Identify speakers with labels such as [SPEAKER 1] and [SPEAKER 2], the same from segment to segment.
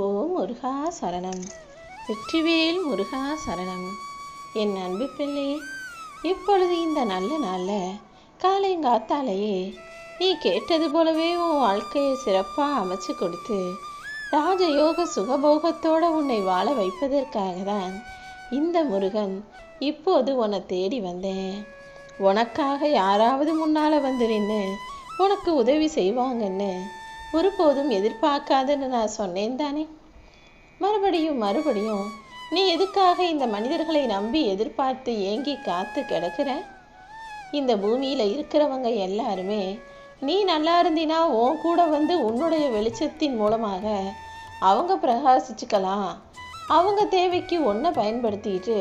[SPEAKER 1] ஓ முருகா சரணம். வெற்றிவேல் முருகா சரணம். என் அன்பு பிள்ளை இப்பொழுது இந்த நல்ல நாளில் காலைங்காத்தாலேயே நீ கேட்டது போலவே உன் வாழ்க்கையை சிறப்பாக அமைச்சு கொடுத்து ராஜயோக சுகபோகத்தோடு உன்னை வாழ வைப்பதற்காக தான் இந்த முருகன் இப்போது உன்னை தேடி வந்தேன். உனக்காக யாராவது முன்னால் வந்து நின்று உனக்கு உதவி செய்வாங்கன்னு ஒருபோதும் எதிர்பார்க்காதுன்னு நான் சொன்னேன் தானே? மறுபடியும் மறுபடியும் நீ எதுக்காக இந்த மனிதர்களை நம்பி எதிர்பார்த்து ஏங்கி காத்து கிடக்கிற? இந்த பூமியில் இருக்கிறவங்க எல்லாருமே நீ நல்லா இருந்தினா உன் கூட வந்து உன்னுடைய வெளிச்சத்தின் மூலமாக அவங்க பிரகாசிச்சுக்கலாம். அவங்க தேவைக்கு ஒன்றை பயன்படுத்திட்டு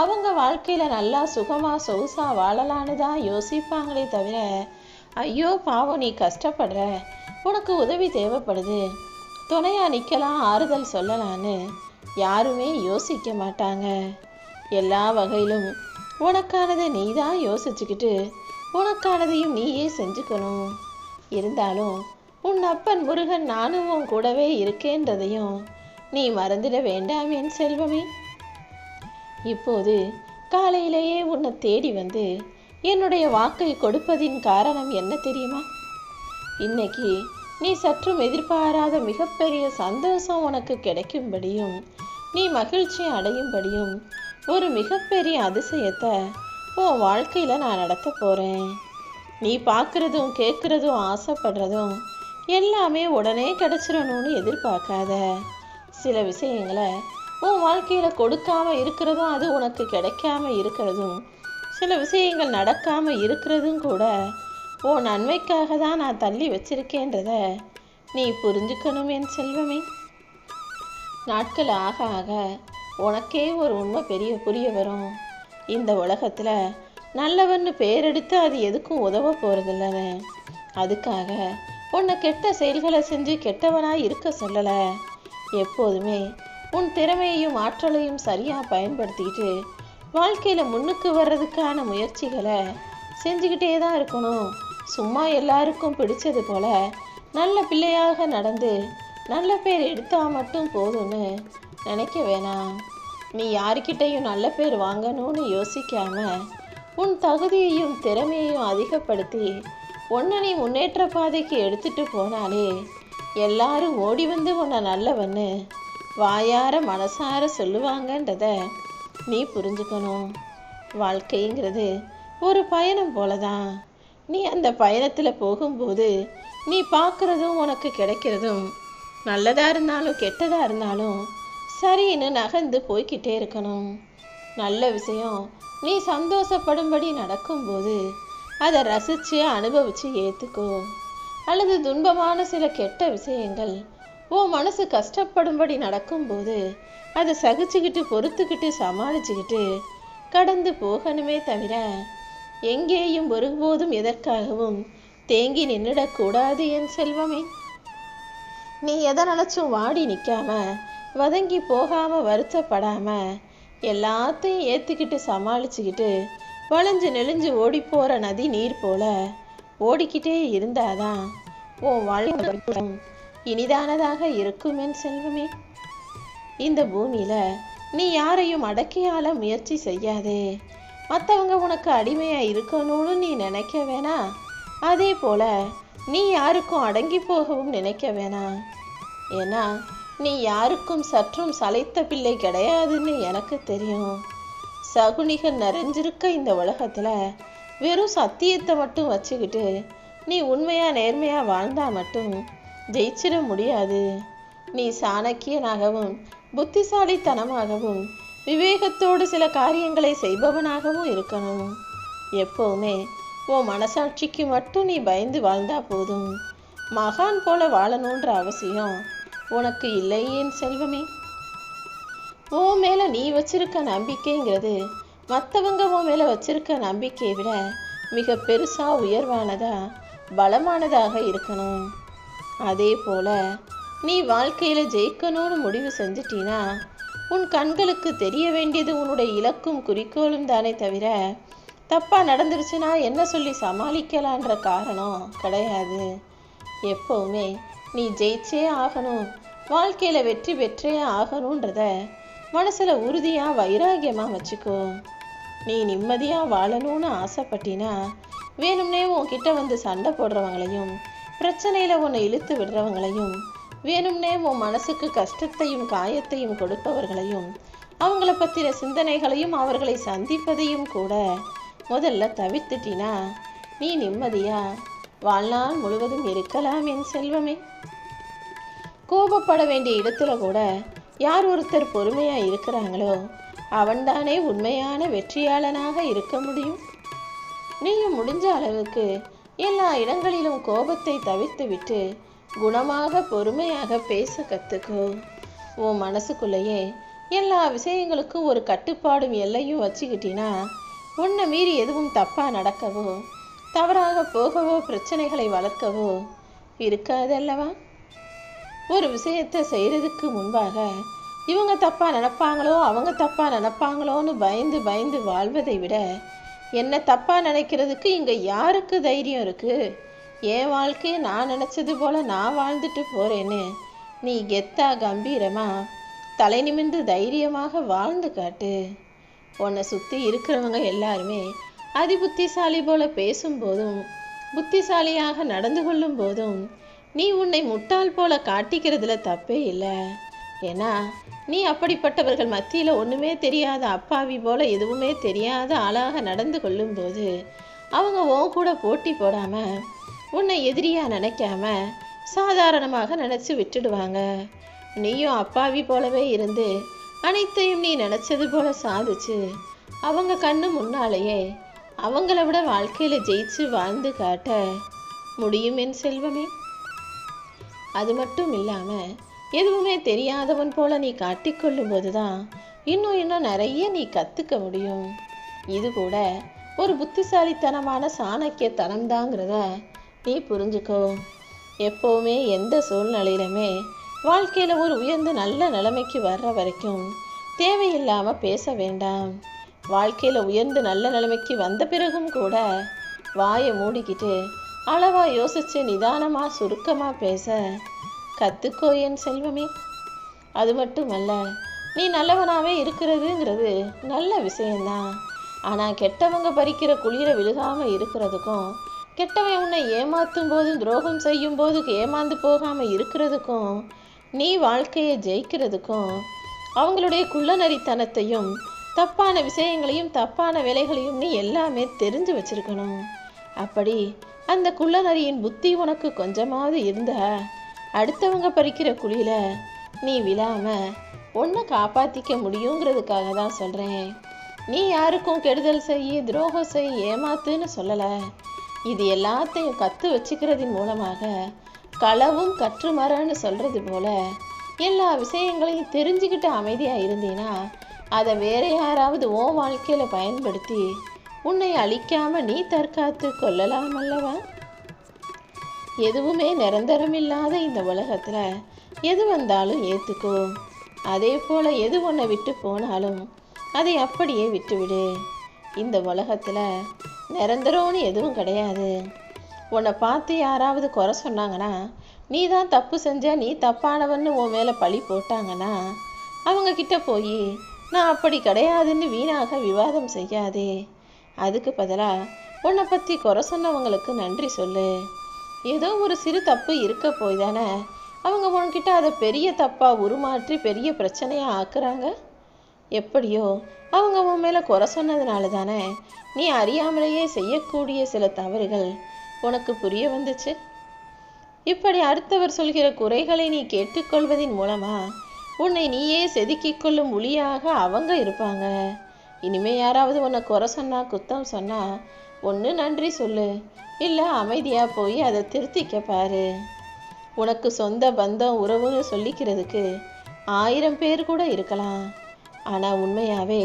[SPEAKER 1] அவங்க வாழ்க்கையில் நல்லா சுகமாக சொகுசாக வாழலான்னு தான் யோசிப்பாங்களே தவிர ஐயோ பாவம் நீ கஷ்டப்படுற. உனக்கு உதவி தேவைப்படுது. துணையாக நிற்கலாம் ஆறுதல் சொல்லலான்னு. யாருமே யோசிக்க மாட்டாங்க. எல்லா வகையிலும் உனக்கானதை நீ தான் யோசிச்சுக்கிட்டு உனக்கானதையும் நீயே செஞ்சுக்கணும். இருந்தாலும் உன் அப்பன் முருகன் நானும் உன் கூடவே இருக்கேன்றதையும் நீ மறந்துட வேண்டாம் என் செல்வமே. இப்போது காலையிலேயே உன்னை தேடி வந்து என்னுடைய வாக்கை கொடுப்பதின் காரணம் என்ன தெரியுமா? இன்னைக்கு நீ சற்றும் எதிர்பாராத மிகப்பெரிய சந்தோஷம் உனக்கு கிடைக்கும்படியும் நீ மகிழ்ச்சி அடையும்படியும் ஒரு மிகப்பெரிய அதிசயத்தை உன் வாழ்க்கையில் நான் நடத்த போகிறேன் நீ பார்க்குறதும் கேட்குறதும் ஆசைப்படுறதும் எல்லாமே உடனே கிடச்சிடணும்னு எதிர்பார்க்காத சில விஷயங்களை உன் வாழ்க்கையில் கொடுக்காம இருக்கிறதும் அது உனக்கு கிடைக்காம இருக்கிறதும் சில விஷயங்கள் நடக்காமல் இருக்கிறதும் கூட ஓ நன்மைக்காக தான் நான் தள்ளி வச்சிருக்கேன்றத நீ புரிஞ்சுக்கணும் என் செல்வமே. நாட்கள் ஆக ஆக உனக்கே ஒரு உண்மை பெரிய புரிய வரும். இந்த உலகத்தில் நல்லவன்னு பேரெடுத்து அது எதுக்கும் உதவ போகிறதில்லன்னு அதுக்காக உன்னை கெட்ட செயல்களை செஞ்சு கெட்டவனாக இருக்க சொல்லலை. எப்போதுமே உன் திறமையையும் ஆற்றலையும் சரியாக பயன்படுத்திக்கிட்டு வாழ்க்கையில் முன்னுக்கு வர்றதுக்கான முயற்சிகளை செஞ்சுக்கிட்டே தான் இருக்கணும். சும்மா எல்லாருக்கும் பிடிச்சது போல நல்ல பிள்ளையாக நடந்து நல்ல பேர் எடுத்தா மட்டும் போதும்னு நினைக்க வேணாம். நீ யாருக்கிட்டையும் நல்ல பேர் வாங்கணும்னு யோசிக்காம உன் தகுதியையும் திறமையையும் அதிகப்படுத்தி உன்னை நீ முன்னேற்ற பாதைக்கு எடுத்துட்டு போனாலே எல்லாரும் ஓடி வந்து உன்னை நல்லவன்னு வாயார மனசார சொல்லுவாங்கன்றத நீ புரிஞ்சுக்கணும். வாழ்க்கைங்கிறது ஒரு பயணம் போல தான் நீ அந்த பயணத்தில் போகும்போது நீ பார்க்குறதும் உனக்கு கிடைக்கிறதும் நல்லதாக இருந்தாலும் கெட்டதாக இருந்தாலும் சரின்னு நகர்ந்து போய்கிட்டே இருக்கணும். நல்ல விஷயம் நீ சந்தோஷப்படும்படி நடக்கும்போது அதை ரசித்து அனுபவித்து ஏற்றுக்கோ அல்லது துன்பமான சில கெட்ட விஷயங்கள் உன் மனசு கஷ்டப்படும்படி நடக்கும்போது அதை சகிச்சுக்கிட்டு பொறுத்துக்கிட்டு சமாளிச்சுக்கிட்டு கடந்து போகணுமே தவிர எங்கேயும் ஒருபோதும் எதற்காகவும் தேங்கி நின்றுடக்கூடாது என் செல்வமே. நீ எதை நினச்சும் வாடி நிற்காம வதங்கி போகாம வருத்தப்படாம எல்லாத்தையும் ஏற்றுக்கிட்டு சமாளிச்சுக்கிட்டு வளைஞ்சு நெளிஞ்சு ஓடி போகிற நதி நீர் போல ஓடிக்கிட்டே இருந்தாதான் உன் வாழ்க்கை இனிதானதாக இருக்கும் என் செல்வமே. இந்த பூமியில் நீ யாரையும் அடக்கியால முயற்சி செய்யாதே. மற்றவங்க உனக்கு அடிமையாக இருக்கணும்னு நீ நினைக்க வேணாம் அதே போல் நீ யாருக்கும் அடங்கி போகவும் நினைக்க வேணாம் ஏன்னா நீ யாருக்கும் சற்றும் சளைத்த பிள்ளை கிடையாதுன்னு எனக்கு தெரியும். சகுனிகள் நிறைஞ்சிருக்க இந்த உலகத்தில் வெறும் சத்தியத்தை மட்டும் வச்சுக்கிட்டு நீ உண்மையாக நேர்மையாக வாழ்ந்தால் மட்டும் ஜெயிச்சிட முடியாது. நீ சாணக்கியனாகவும் புத்திசாலித்தனமாகவும் விவேகத்தோடு சில காரியங்களை செய்பவனாகவும் இருக்கணும். எப்போவுமே உன் மனசாட்சிக்கு மட்டும் நீ பயந்து வாழ்ந்தா போதும். மகான் போல வாழணுன்ற அவசியம் உனக்கு இல்லை செல்வமே. உன் மேலே நீ வச்சிருக்க நம்பிக்கைங்கிறது மற்றவங்க உன் மேலே வச்சிருக்க நம்பிக்கையை விட மிக பெருசாக உயர்வானதா பலமானதாக இருக்கணும். அதே போல நீ வாழ்க்கையில் ஜெயிக்கணும்னு முடிவு செஞ்சிட்டினா உன் கண்களுக்கு தெரிய வேண்டியது உன்னுடைய இலக்கும் குறிக்கோளும் தானே தவிர தப்பாக நடந்துருச்சுன்னா என்ன சொல்லி சமாளிக்கலான்ற காரணம் கிடையாது. எப்போவுமே நீ ஜெயிச்சே ஆகணும் வாழ்க்கையில் வெற்றி பெற்றே ஆகணுன்றத மனசில் உறுதியாக வைராகியமாக வச்சுக்கோ. நீ நிம்மதியாக வாழணும்னு ஆசைப்பட்டினா வேணும்னே உன்கிட்ட வந்து சண்டை போடுறவங்களையும் பிரச்சனையில் உன்னை இழுத்து விடுறவங்களையும் வேணும்னே உன் மனசுக்கு கஷ்டத்தையும் காயத்தையும் கொடுப்பவர்களையும் அவங்கள பற்றின சிந்தனைகளையும் அவர்களை சந்திப்பதையும் கூட முதல்ல தவிர்த்துட்டினா நீ நிம்மதியா வாழ்நாள் முழுவதும் இருக்கலாம் என் செல்வமே. கோபப்பட வேண்டிய இடத்துல கூட யார் ஒருத்தர் பொறுமையா இருக்கிறாங்களோ அவன்தானே உண்மையான வெற்றியாளனாக இருக்க முடியும். நீயும் முடிஞ்ச அளவுக்கு எல்லா இடங்களிலும் கோபத்தை தவிர்த்துவிட்டு குணமாக பொறுமையாக பேச கற்றுக்கோ உன் மனசுக்குள்ளேயே எல்லா விஷயங்களுக்கும் ஒரு கட்டுப்பாடும் எல்லையும் வச்சுக்கிட்டினா உன்னை மீறி எதுவும் தப்பாக நடக்கவோ தவறாக போகவோ பிரச்சனைகளை வளர்க்கவோ இருக்காதல்லவா? ஒரு விஷயத்தை செய்கிறதுக்கு முன்பாக இவங்க தப்பாக நினைப்பாங்களோ அவங்க தப்பாக நினைப்பாங்களோன்னு பயந்து பயந்து வாழ்வதை விட என்ன தப்பாக நினைக்கிறதுக்கு இங்கே யாருக்கு தைரியம் இருக்குது என் வாழ்க்கையை நான் நினச்சது போல் நான் வாழ்ந்துட்டு போகிறேன்னு நீ கெத்தா கம்பீரமா தலை நிமிர்ந்து தைரியமாக வாழ்ந்து காட்டு. உன்னை சுற்றி இருக்கிறவங்க எல்லாருமே அதிபுத்திசாலி போல பேசும்போதும் புத்திசாலியாக நடந்து கொள்ளும் போதும் நீ உன்னை முட்டாள் போல காட்டிக்கிறதுல தப்பே இல்லை. ஏன்னா நீ அப்படிப்பட்டவர்கள் மத்தியில் ஒன்றுமே தெரியாத அப்பாவி போல எதுவுமே தெரியாத ஆளாக நடந்து கொள்ளும்போது அவங்க உன் கூட போட்டி போடாமல் உன்னை எதிரியாக நினைக்காம சாதாரணமாக நினச்சி விட்டுடுவாங்க. நீயும் அப்பாவி போலவே இருந்து அனைத்தையும் நீ நினச்சது போல சாதிச்சு அவங்க கண்ணு முன்னாலேயே அவங்கள விட வாழ்க்கையில் ஜெயிச்சு வாழ்ந்து காட்ட முடியும் என் செல்வமே. அது மட்டும் இல்லாமல் எதுவுமே தெரியாதவன் போல நீ காட்டிக்கொள்ளும் போதுதான் இன்னும் இன்னும் நிறைய நீ கற்றுக்க முடியும். இது கூட ஒரு புத்திசாலித்தனமான சாணக்கியத்தனம்தாங்கிறத நீ புரிஞ்சுக்கோ. எப்போவுமே எந்த சூழ்நிலையிலுமே வாழ்க்கையில் ஒரு உயர்ந்த நல்ல நிலைமைக்கு வர்ற வரைக்கும் தேவையில்லாமல் பேச வேண்டாம். வாழ்க்கையில் உயர்ந்து நல்ல நிலைமைக்கு வந்த பிறகும் கூட வாயை மூடிக்கிட்டு அளவாக யோசித்து நிதானமாக சுருக்கமாக பேச கற்றுக்கோ என் செல்வமே. அது மட்டுமல்ல நீ நல்லவனாகவே இருக்கிறதுங்கிறது நல்ல விஷயந்தான் ஆனால் கெட்டவங்க பறிக்கிற குளிரை விழுகாமல் இருக்கிறதுக்கும் கெட்டவன் உன்னை ஏமாற்றும் போதும் துரோகம் செய்யும் போது ஏமாந்து போகாமல் இருக்கிறதுக்கும் நீ வாழ்க்கையை ஜெயிக்கிறதுக்கும் அவங்களுடைய குள்ளநரித்தனத்தையும் தப்பான விஷயங்களையும் தப்பான வேலைகளையும் நீ எல்லாமே தெரிஞ்சு வச்சிருக்கணும். அப்படி அந்த குள்ளநரியின் புத்தி உனக்கு கொஞ்சமாவது இருந்தா அடுத்தவங்க பறிக்கிற குழியில நீ விழாம உன்னை காப்பாற்றிக்க முடியுங்கிறதுக்காக தான் சொல்கிறேன் நீ யாருக்கும் கெடுதல் செய்ய துரோகம் செய் ஏமாத்துன்னு சொல்லலை. இது எல்லாத்தையும் கற்று வச்சுக்கிறதின் மூலமாக களவும் கற்றுமரன்னு சொல்கிறது போல எல்லா விஷயங்களையும் தெரிஞ்சுக்கிட்டு அமைதியாக இருந்தீன்னா அதை வேற யாராவது ஓ வாழ்க்கையில் பயன்படுத்தி உன்னை அழிக்காமல் நீ தற்காத்து கொள்ளலாம் அல்லவா? எதுவுமே நிரந்தரமில்லாத இந்த உலகத்தில் எது வந்தாலும் ஏற்றுக்கோ அதே போல் எது ஒன்றை விட்டு போனாலும் அதை அப்படியே விட்டுவிடு. இந்த உலகத்தில் நிரந்தரம்னு எதுவும் கிடையாது. உன்னை பார்த்து யாராவது குறை சொன்னாங்கன்னா நீ தான் தப்பு செஞ்ச நீ தப்பானவன்னு உன் மேலே பழி போட்டாங்கன்னா அவங்க கிட்ட போய் நான் அப்படி கிடையாதுன்னு வீணாக விவாதம் செய்யாதே. அதுக்கு பதிலாக உன்னை பற்றி குறை சொன்னவங்களுக்கு நன்றி சொல்லு. ஏதோ ஒரு சிறு தப்பு இருக்க போய் தானே அவங்க உன்கிட்ட அதை பெரிய தப்பாக உருமாற்றி பெரிய பிரச்சனையாக ஆக்குறாங்க? எப்படியோ அவங்க உன் மேலே குறை சொன்னதுனால தானே நீ அறியாமலேயே செய்யக்கூடிய சில தவறுகள் உனக்கு புரிய வந்துச்சு? இப்படி அடுத்தவர் சொல்கிற குறைகளை நீ கேட்டுக்கொள்வதின் மூலமா உன்னை நீயே செதுக்கிக் கொள்ளும் ஒளியாக அவங்க இருப்பாங்க. இனிமே யாராவது உன்னை குறை சொன்னா குத்தம் சொன்னா ஒன்று நன்றி சொல்லு. இல்லை அமைதியாக போய் அதை திருத்திக்க பாரு. உனக்கு சொந்த பந்தம் உறவுன்னு சொல்லிக்கிறதுக்கு ஆயிரம் பேர் கூட இருக்கலாம். ஆனால் உண்மையாகவே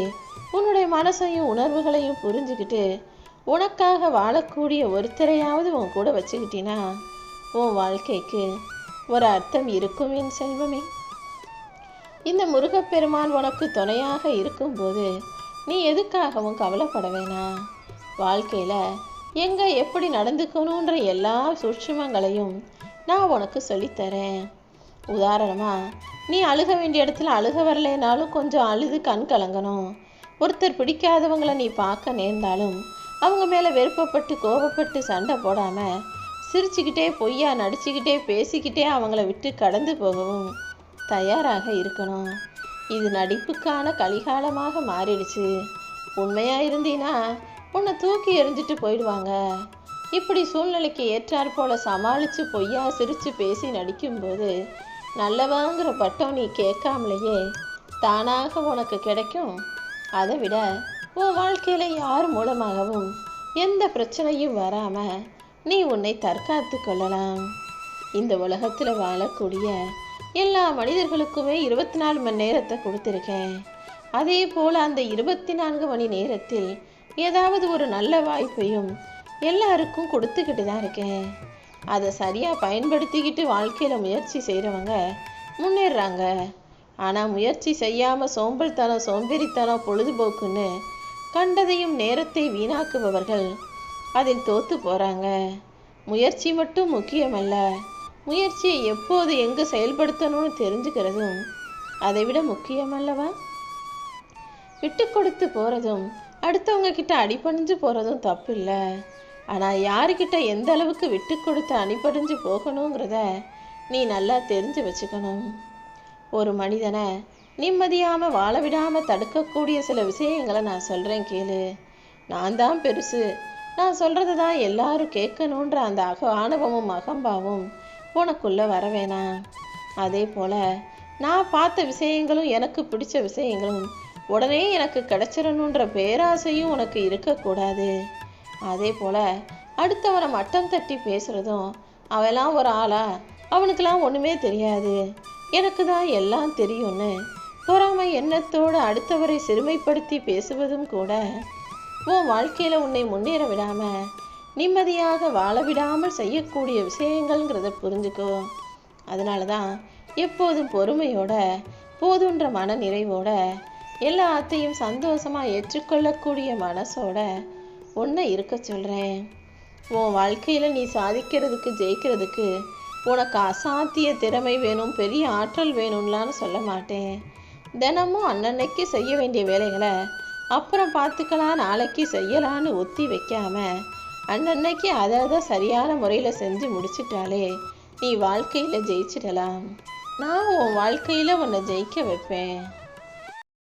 [SPEAKER 1] உன்னுடைய மனசையும் உணர்வுகளையும் புரிஞ்சுக்கிட்டு உனக்காக வாழக்கூடிய ஒருத்தரையாவது உன் கூட வச்சுக்கிட்டினா உன் வாழ்க்கைக்கு ஒரு அர்த்தம் இருக்கும் என் செல்வமே. இந்த முருகப்பெருமான் உனக்கு துணையாக இருக்கும்போது நீ எதுக்காகவும் கவலைப்பட வேணாம் வாழ்க்கையில் எங்கே எப்படி நடந்துக்கணுன்ற எல்லா சூட்சுமங்களையும் நான் உனக்கு சொல்லித்தரேன். உதாரணமாக நீ அழுக வேண்டிய இடத்துல அழுக வரலைனாலும் கொஞ்சம் அழுது கண் கலங்கணும். ஒருத்தர் பிடிக்காதவங்களை நீ பார்க்க நேர்ந்தாலும் அவங்க மேலே வெறுப்பப்பட்டு கோபப்பட்டு சண்டை போடாமல் சிரிச்சுக்கிட்டே பொய்யா நடிச்சுக்கிட்டே பேசிக்கிட்டே அவங்கள விட்டு கடந்து போகவும் தயாராக இருக்கணும். இது நடிப்புக்கான கலிகாலமாக மாறிடுச்சு. உண்மையா இருந்தீன்னா உன்னை தூக்கி எறிஞ்சிட்டு போயிடுவாங்க. இப்படி சூழ்நிலைக்கு ஏற்றாற் போல சமாளித்து பொய்யா சிரித்து பேசி நடிக்கும்போது நல்லவாங்கிற பட்டம் நீ கேட்காமலேயே தானாக உனக்கு கிடைக்கும். அதை விட உன் வாழ்க்கையில் யார் மூலமாகவும் எந்த பிரச்சனையும் வராமல் நீ உன்னை தற்காத்து கொள்ளலாம். இந்த உலகத்தில் வாழக்கூடிய எல்லா மனிதர்களுக்குமே இருபத்தி நாலு மணி நேரத்தை கொடுத்துருக்கேன். அதே போல் அந்த இருபத்தி நான்கு மணி நேரத்தில் ஏதாவது ஒரு நல்ல வாய்ப்பையும் எல்லாருக்கும் கொடுத்துக்கிட்டு தான் இருக்கேன். அதை சரியாக பயன்படுத்திக்கிட்டு வாழ்க்கையில் முயற்சி செய்கிறவங்க முன்னேறாங்க ஆனால் முயற்சி செய்யாமல் சோம்பல்தனம் சோம்பேறித்தனம் பொழுதுபோக்குன்னு கண்டதையும் நேரத்தை வீணாக்குபவர்கள் அதில் தோத்து போகிறாங்க முயற்சி மட்டும் முக்கியமல்ல முயற்சியை எப்போது எங்கே செயல்படுத்தணும்னு தெரிஞ்சுக்கிறதும் அதை விட முக்கியமல்லவா? விட்டு கொடுத்து போகிறதும் அடுத்தவங்க கிட்ட அடிபணிஞ்சு போகிறதும் தப்பு இல்லை ஆனால் யாருக்கிட்ட எந்த அளவுக்கு விட்டு கொடுத்து அணிபடிஞ்சு போகணுங்கிறத நீ நல்லா தெரிஞ்சு வச்சுக்கணும். ஒரு மனிதனை நிம்மதியாமல் வாழ விடாமல் தடுக்கக்கூடிய சில விஷயங்களை நான் சொல்கிறேன் கேளு. நான் தான் பெருசு. நான் சொல்கிறது தான் எல்லாரும் கேட்கணுன்ற அந்த அக ஆணவமும் அகம்பாவும் உனக்குள்ளே வர வேணாம் அதே போல் நான் பார்த்த விஷயங்களும் எனக்கு பிடிச்ச விஷயங்களும் உடனே எனக்கு கிடைச்சிடணுன்ற பேராசையும் உனக்கு இருக்கக்கூடாது. அதே போல் அடுத்தவனை மட்டம் தட்டி பேசுகிறதும் அவெல்லாம் ஒரு ஆளா அவனுக்கெல்லாம் ஒன்றுமே தெரியாது. எனக்கு தான் எல்லாம் தெரியும்னு பொறாமை எண்ணத்தோடு அடுத்தவரை சிறுமைப்படுத்தி பேசுவதும் கூட உன் வாழ்க்கையில் உன்னை முன்னேற விடாமல் நிம்மதியாக வாழ விடாமல் செய்யக்கூடிய விஷயங்கள்ங்கிறத புரிஞ்சுக்கோ. அதனால தான் எப்போதும் பொறுமையோட போதுன்ற மன நிறைவோட எல்லாத்தையும் சந்தோஷமாக ஏற்றுக்கொள்ளக்கூடிய மனசோட ஒன்றை இருக்க சொல்கிறேன் உன் வாழ்க்கையில் நீ சாதிக்கிறதுக்கு ஜெயிக்கிறதுக்கு உனக்கு அசாத்திய திறமை வேணும் பெரிய ஆற்றல் வேணும்லான்னு சொல்ல மாட்டேன். தினமும் அன்னன்னைக்கு செய்ய வேண்டிய வேலைகளை அப்புறம் பார்த்துக்கலாம் நாளைக்கு செய்யலான்னு ஒத்தி வைக்காம அன்னன்னைக்கு அதை அதை சரியான முறையில் செஞ்சு முடிச்சிட்டாலே நீ வாழ்க்கையில் ஜெயிச்சிடலாம். நான் உன் வாழ்க்கையில் உன்னை ஜெயிக்க வைப்பேன்.